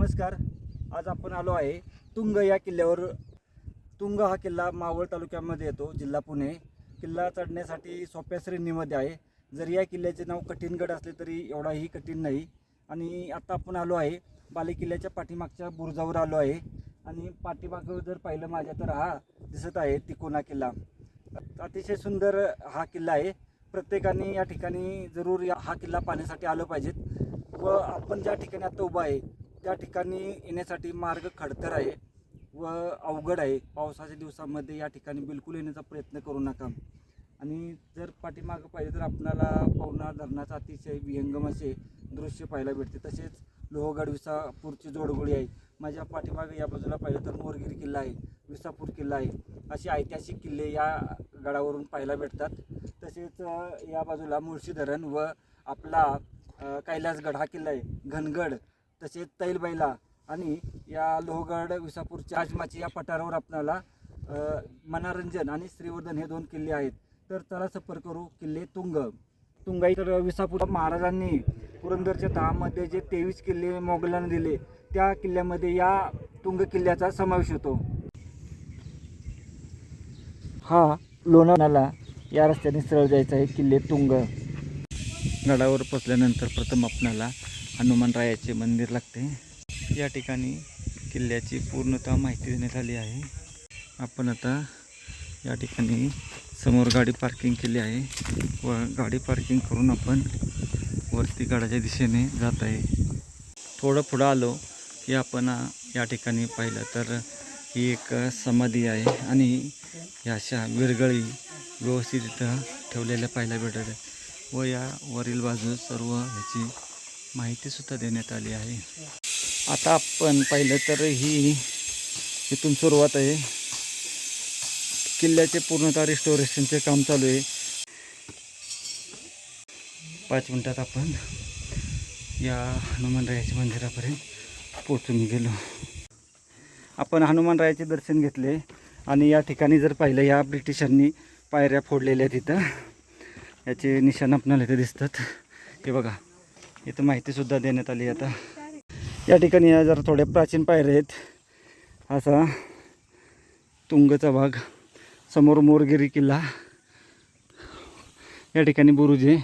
नमस्कार. आज आपण आलो आहे तुंग या किल्ल्यावर. तुंग हा किल्ला मावळ तालुक्यामध्ये येतो जिल्हा पुणे. किल्ला चढण्यासाठी सोप्या श्रेणीमध्ये आहे. जरी या किल्ल्याचे नाव कठीणगड असले तरी एवढाही कठीण नाही. आणि आत्ता आपण आलो आहे बाले किल्ल्याच्या पाठीमागच्या बुरुजावर आलो आहे. आणि पाठीमागं जर पाहिलं माझ्या तर हा दिसत आहे तिकोना किल्ला. अतिशय सुंदर हा किल्ला आहे. प्रत्येकाने या ठिकाणी जरूर या हा किल्ला पाहण्यासाठी आलं पाहिजेत. व आपण ज्या ठिकाणी आता उभं आहे त्या ठिकाणी येण्यासाठी मार्ग खडतर आहे व अवघड आहे. पावसाच्या दिवसामध्ये या ठिकाणी बिलकुल येण्याचा प्रयत्न करू नका. आणि जर पाठीमागं पाहिजे तर आपल्याला पवना धरणाचं अतिशय विहंगम असे दृश्य पाहायला भेटते. तसेच लोहगड विसापूरची जोडगोळी आहे. माझ्या पाठीमागे या बाजूला पाहिलं तर मोरगिरी किल्ला आहे विसापूर किल्ला आहे. असे ऐतिहासिक किल्ले या गडावरून पाहायला भेटतात. तसेच या बाजूला मुळशी धरण व आपला कैलासगड हा किल्ला आहे. घनगड तसेच तैलबैला आणि या लोहगड विसापूरच्या आजमाची या पठारावर आपणाला मनोरंजन आणि श्रीवर्धन हे दोन किल्ले आहेत. तर चला सफर करू किल्ले तुंग. तुंगाई तर विसापूर महाराजांनी पुरंदरच्या दहामध्ये जे तेवीस किल्ले मोगलांना दिले त्या किल्ल्यामध्ये या तुंग किल्ल्याचा समावेश होतो. हा लोणाला या रस्त्याने सरळ जायचं आहे किल्ले तुंग. गडावर पोचल्यानंतर प्रथम आपणाला हनुमानरायाचे मंदिर लागते. या ठिकाणी किल्ल्याची पूर्णतः माहिती देण्यात आली आहे. आपण आता या ठिकाणी समोर गाडी पार्किंग केली आहे. व गाडी पार्किंग करून आपण वरती गडाच्या दिशेने जात आहे. थोडं पुढं आलो की आपण या ठिकाणी पाहिलं तर ही एक समाधी आहे आणि या अशा विरगळी व्यवस्थित इथं ठेवलेल्या पाहायला भेटत आहे व या वरील बाजू सर्व ह्याची माहितीसुद्धा देण्यात आली आहे. आता आपण पाहिलं तर ही इथून सुरुवात आहे. किल्ल्याचे पूर्णतः रिस्टोरेशनचे काम चालू आहे. पाच मिनटात आपण या हनुमानरायाच्या मंदिरापर्यंत पोचून गेलो. आपण हनुमानरायाचे दर्शन घेतले आणि या ठिकाणी जर पाहिलं या ब्रिटिशांनी पायऱ्या फोडलेल्या आहेत याचे निशाण आपणाला इथे दिसतात. हे बघा. इथं माहितीसुद्धा देण्यात आली आता. या ठिकाणी या जरा थोड्या प्राचीन पायऱ्या आहेत. असा तुंगचा भाग. समोर मोरगिरी किल्ला. या ठिकाणी बुरुजे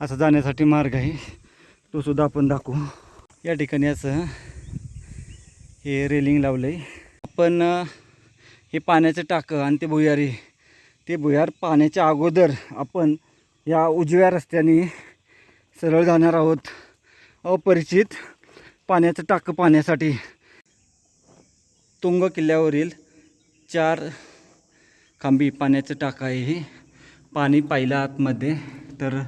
असा जाण्यासाठी मार्ग आहे. तो सुद्धा आपण दाखवू. या ठिकाणी असं हे रेलिंग लावलं आहे आपण हे पाण्याचं टाकं आणि ते भुयारी ते भुयार पाण्याच्या अगोदर आपण या उजव्या रस्त्याने सरळ जाणार आहोत. अपरिचित पाण्याचं टाकं पाण्यासाठी तुंग किल्ल्यावरील चार खांबी पाण्याचं टाकं आहे हे. पाणी पाहिलं आतमध्ये तर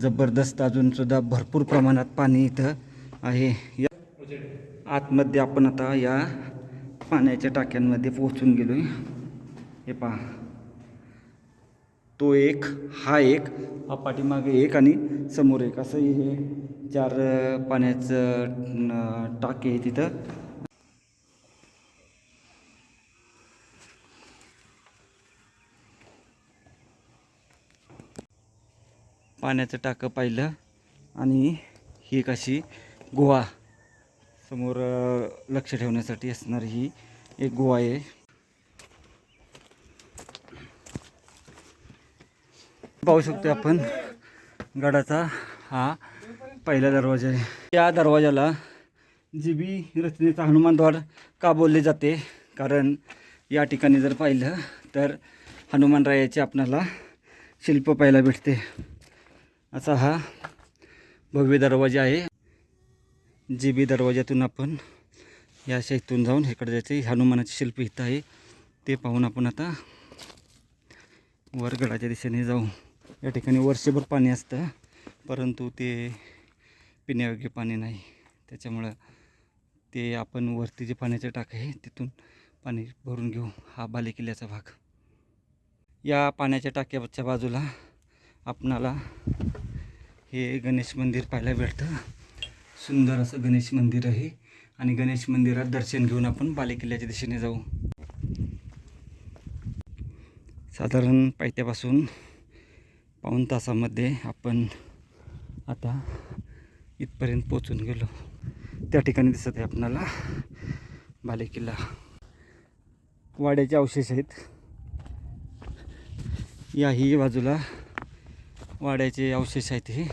जबरदस्त अजूनसुद्धा भरपूर प्रमाणात पाणी इथं आहे. या आतमध्ये आपण आता या पाण्याच्या टाक्यांमध्ये पोहोचून गेलो आहे हे पहा. तो एक हा एक हा पाठीमागे एक आणि समोर एक. असं हे चार पाण्याचं टाके आहे तिथं. पाण्याचं टाकं पाहिलं आणि ही एक अशी गुहा. समोर लक्ष ठेवण्यासाठी असणारी ही एक गुहा आहे. पाहू शकतो आपण गडाचा हा पहिला दरवाजा आहे. या दरवाजाला जीबी रचनेचा हनुमानद्वार का बोलले जाते. कारण या ठिकाणी जर पाहिलं तर हनुमानरायाचे आपणाला शिल्प पाहायला भेटते. असा हा भव्य दरवाजा आहे. जी बी दरवाजातून आपण या शेतून जाऊन इकडे जायचे हनुमानाचे शिल्प इथं आहे. ते पाहून आपण आता वरगडाच्या दिशेने जाऊ. या ठिकाणी वर्षभर पाणी असतं परंतु ते पिण्यायोग्य पाणी नाही. त्याच्यामुळं ते आपण वरती जे पाण्याचे टाक आहे तिथून पाणी भरून घेऊ हा बालेकिल्ल्याचा भाग. या पाण्याच्या टाक्याच्या बाजूला आपणाला हे गणेश मंदिर पाहायला भेटतं सुंदर असं गणेश मंदिर आहे आणि गणेश मंदिरात दर्शन घेऊन आपण बालेकिल्ल्याच्या दिशेने जाऊ. साधारण पायथ्यापासून पाऊण तासामध्ये आपण आता इथपर्यंत पोचून गेलो. त्या ठिकाणी दिसत आहे आपणाला बाले किल्ला वाड्याचे अवशेष आहेत. याही बाजूला वाड्याचे अवशेष आहेत हे.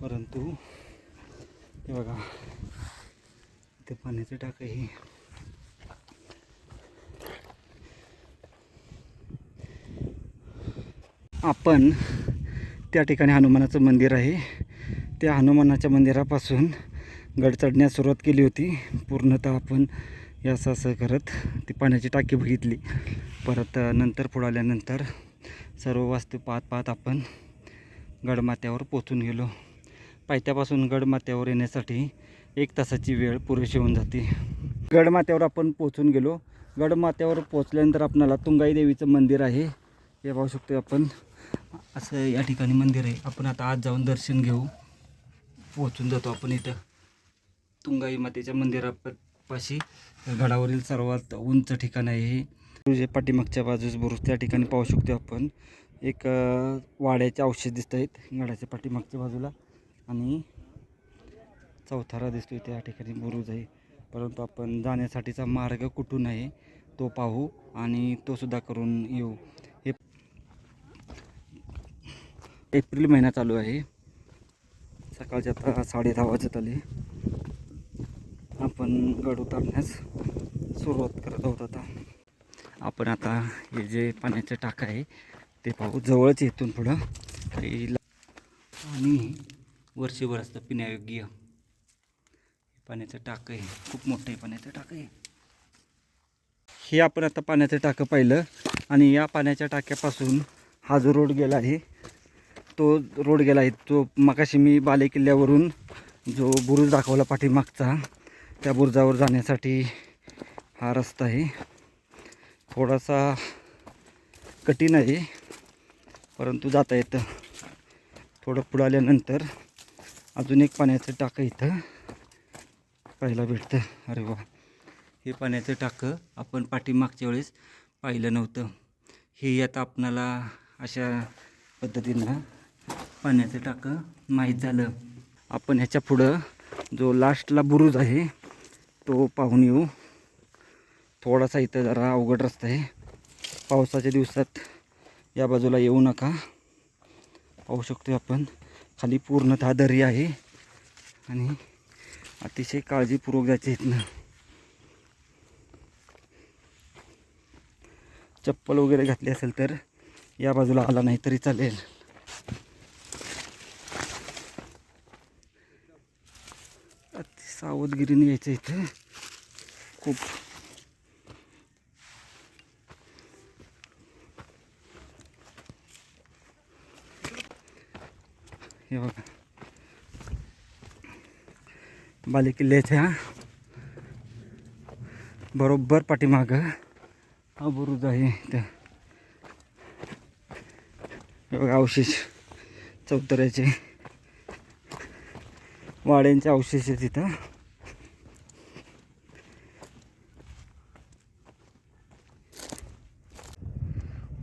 परंतु हे बघा. ते पाण्याचे टाक आहे. आपण त्या ठिकाणी हनुमानाचं मंदिर आहे. त्या हनुमानाच्या मंदिरापासून गड चढण्यास सुरुवात केली होती. पूर्णतः आपण या असं असं करत ती पाण्याची टाकी बघितली. परत नंतर पुढं आल्यानंतर सर्व वास्तू पाहत पाहत आपण गडमाथ्यावर पोचून गेलो. पायथ्यापासून गडमाथ्यावर येण्यासाठी एक तासाची वेळ पुरेशी होऊन जाते. गडमाथ्यावर आपण पोचून गेलो. गडमाथ्यावर पोचल्यानंतर आपणाला तुंगाई देवीचं मंदिर आहे. हे पाहू शकतो आपण. असं या ठिकाणी मंदिर आहे. आपण आता आज जाऊन दर्शन घेऊ. पोचून जातो आपण इथं. तुंगाई मातेच्या मंदिरापाशी. गडावरील सर्वात उंच ठिकाण आहे हे. पाठीमागच्या बाजूस बुरुज. त्या ठिकाणी पाहू शकतो आपण. एक वाड्याचे अवशेष दिसत आहेत. गडाच्या पाठीमागच्या बाजूला. आणि चौथारा दिसतोय त्या ठिकाणी बुरुज आहे. परंतु आपण जाण्यासाठीचा मार्ग कुठून आहे तो पाहू आणि तोसुद्धा करून येऊ. हे एप्रिल महिना चालू आहे. सकाळच्या आता साडे दहा वाजत आले. आपण गड उतरण्यास सुरुवात करत आहोत आता. आपण आता हे जे पाण्याचं टाकं आहे ते पाहू. जवळच इथून पुढं. काही ला- आणि वर्षभर असतं पिण्यायोग्य. पाण्याचं टाकं आहे. खूप मोठं आहे पाण्याचं टाकं आहे. हे आपण आता पाण्याचं टाकं पाहिलं आणि या पाण्याच्या टाक्यापासून हा जो रोड गेला आहे तो रोड गेला आहे तो मगाशी मी बाले किल्ल्यावरून जो बुरुज दाखवला पाठीमागचा त्या बुरुजावर जाण्यासाठी हा रस्ता आहे. थोडासा कठीण आहे परंतु जाता येतं. थोडं पुढं आल्यानंतर अजून एक पाण्याचं टाकं इथं. पाहायला भेटतं. अरे वा. हे पाण्याचं टाकं आपण पाठीमागच्या वेळेस पाहिलं नव्हतं. हे आता आपणाला अशा पद्धतीनं पाण्याचं टाकं माहीत झालं. आपण ह्याच्या पुढं जो लास्टला बुरुज आहे तो पाहून येऊ. थोडासा इथं जरा अवघड रस्ता आहे. पावसाच्या दिवसात या बाजूला येऊ नका. पाहू शकतो आपण. खाली पूर्णतः दरी आहे. आणि अतिशय काळजीपूर्वक जायचे इथनं. चप्पल वगैरे घातली असेल तर या बाजूला आला नाही तरी चालेल. अति सावधगिरीने यायचं इथं. खूप हे बघा. किल्ल्याच्या बरोबर पाठीमागं हा बुरुज आहे इथं. हे बघा अवशेष चौतऱ्याचे. वाड्यांचे अवशेष आहेत तिथं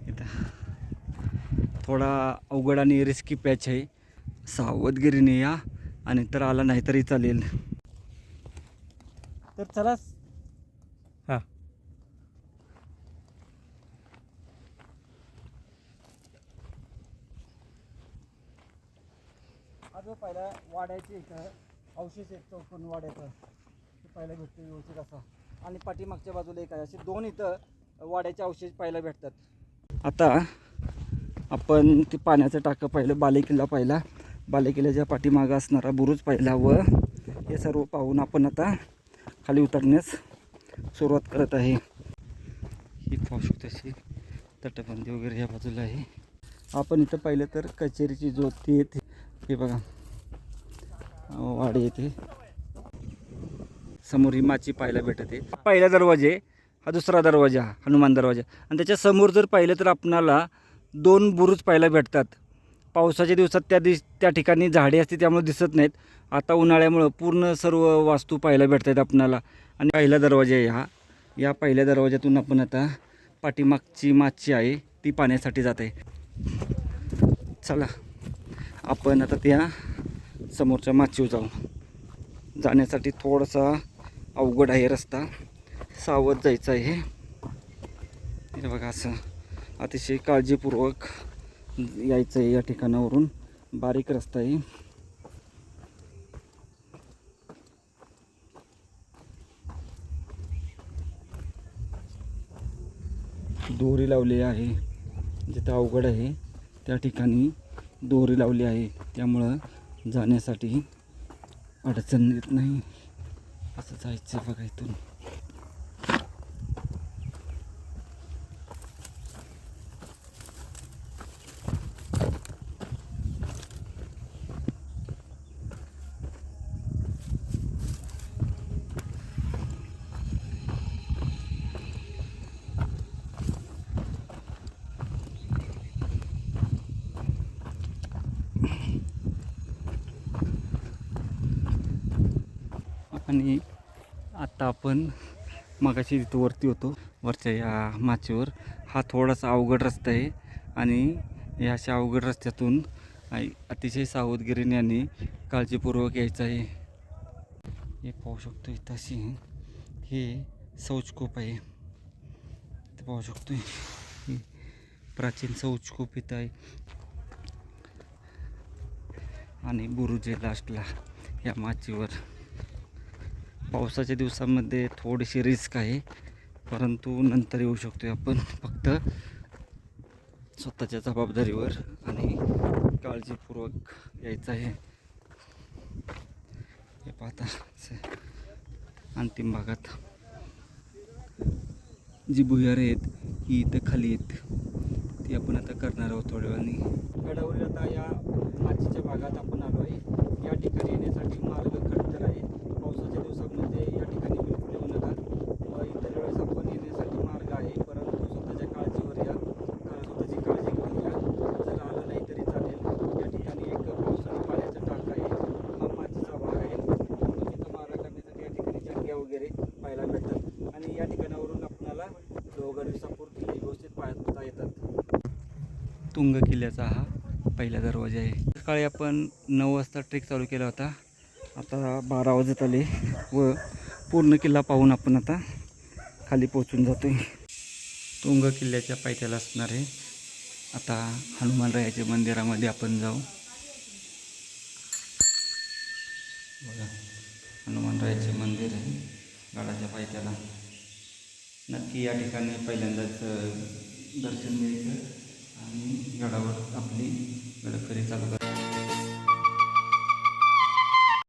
इथं. थोडा अवघड आणि रिस्की पॅच आहे. सावधगिरीने या आणि तर आला नाही तरी चालेल. तर चला. हां. हा जो पहिला वाड्याचे इथं अवशेष एक चौकोन वाड्याचं ते पाहायला भेटतो व्यवस्थित असा. आणि पाठीमागच्या बाजूला एक आहे असे दोन इथं वाड्याचे अवशेष पाहायला भेटतात. आता आपण ते पाण्याचं टाकं पाहिलं बालेकिल्ला पाहिला. बालेकिल्याच्या पाठीमागं असणारा बुरुज पाहिला व हे सर्व पाहून आपण आता खाली उतरण्यास सुरुवात करत आहे. ही पाहू शकतो अशी तटबंदी वगैरे ह्या बाजूला आहे. आपण इथं पाहिलं तर कचेरीची ज्योती येते. हे बघा. वाडी येते. समोर ही माची पाहायला भेटते. पहिला दरवाजे हा दुसरा दरवाजा हनुमान दरवाजा. आणि त्याच्यासमोर जर पाहिलं तर आपणाला दोन बुरुज पाहायला भेटतात. पावसाच्या दिवसात त्या दिस त्या ठिकाणी झाडे असते त्यामुळे दिसत नाहीत. आता उन्हाळ्यामुळं पूर्ण सर्व वास्तू पाहायला भेटतात आपणाला. आणि पहिला दरवाजा आहे हा. या पहिल्या दरवाजातून आपण आता पाठीमागची माची आहे ती पाण्यासाठी आहे चला आपण आता त्या समोरच्या माचीवर जाऊ. जाण्यासाठी थोडासा अवघड आहे रस्ता. सावध जायचं आहे. हे बघा असं अतिशय काळजीपूर्वक यायचं आहे या ठिकाणावरून. बारीक रस्ता आहे. दोरी लावली आहे. जिथं अवघड आहे त्या ठिकाणी दोरी लावली आहे. त्यामुळं जाण्यासाठी अडचण येत नाही. असं जायचं बघा इथून. आणि आत्ता आपण मगाशी तिथं वरती होतो. वरच्या या माचीवर हा थोडासा अवघड रस्ता आहे आणि या अशा अवघड रस्त्यातून अतिशय सावधगिरीने आणि काळजीपूर्वक यायचं आहे. हे पाहू शकतो इथं अशी हे शौचकूप आहे. ते पाहू शकतो हे प्राचीन शौचकूप इथं आहे. आणि बुरुजे लास्टला या माचीवर. पावसाच्या दिवसामध्ये थोडीशी रिस्क आहे परंतु नंतर येऊ शकतो आपण फक्त स्वतःच्या जबाबदारीवर आणि काळजीपूर्वक यायचं आहे. हे पाहता अंतिम भागात. जी भुयार आहेत ही इथं खाली आहेत. ती आपण आता करणार आहोत थोड्या वेळाने. गडावरील आता या माचीच्या भागात आपण आलो आहे. या ठिकाणी येण्यासाठी मार्ग खडतर आहे पावसाच्या दिवसामध्ये या ठिकाणी बिलकुल येऊ नका. व इतर वेळेस आपण येण्यासाठी मार्ग आहे परंतु स्वतःच्या काळजीवर या. स्वतःची काळजी घेऊन या. जर आलं नाही तरी चालेल. या ठिकाणी एक पावसाने पाण्याचा टाक आहे. हा भाग आहे. तिथं मारा करण्यासाठी या ठिकाणी चटक्या वगैरे पाहायला भेटतात आणि या ठिकाणावरून आपल्याला लोहगड विसापूर किल्ले व्यवस्थित पाहता येतात. तुंग किल्ल्याचा हा पहिला दरवाजा आहे. सकाळी आपण नऊ वाजता ट्रेक चालू केला होता. आता बारा वाजत आले व पूर्ण किल्ला पाहून आपण आता खाली पोहोचून जातो आहे तुंग किल्ल्याच्या पायथ्याला असणार आहे. आता हनुमानरायाच्या मंदिरामध्ये आपण जाऊ. बघा हनुमानरायाचे मंदिर आहे गडाच्या पायथ्याला. नक्की या ठिकाणी पहिल्यांदाच दर्शन घ्यायचं आणि गडावर आपली गडकरी चालू कर